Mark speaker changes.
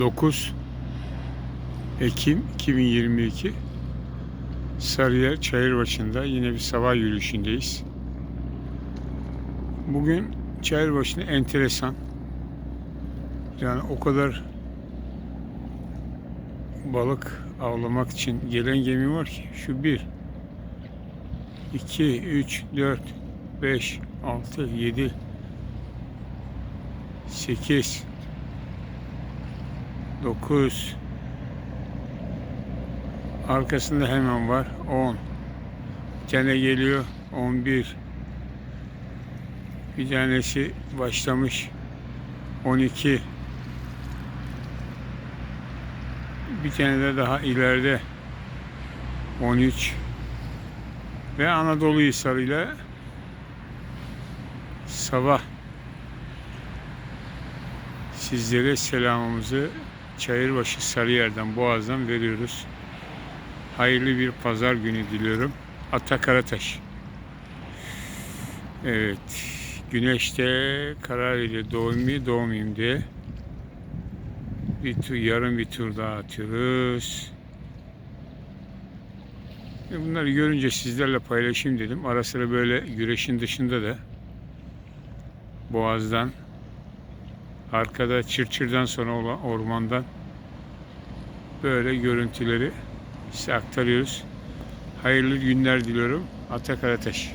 Speaker 1: 9 Ekim 2022 Sarıyer Çayırbaşı'nda yine bir sabah yürüyüşündeyiz. Bugün Çayırbaşı'nda enteresan. Yani o kadar balık avlamak için gelen gemi var ki şu bir 2 3 4 5 6 7 8 9 Arkasında hemen var 10 Bir tane geliyor 11 Bir. Tanesi başlamış 12 Bir tane de daha ileride 13 ve Anadolu Hisarı'yla sabah sizlere selamımızı Çayırbaşı Sarıyer'den Boğaz'dan veriyoruz. Hayırlı bir pazar günü diliyorum. Ata Karataş. Evet. Güneşte karar doğayım mı doğmayayım diye. Bir tur, yarın bir tur daha atıyoruz. E Bunları görünce sizlerle paylaşayım dedim. Ara sıra böyle güreşin dışında da Boğaz'dan arkada Çırçır'dan sonra olan ormandan böyle görüntüleri size aktarıyoruz. Hayırlı günler diliyorum. Ata Karataş.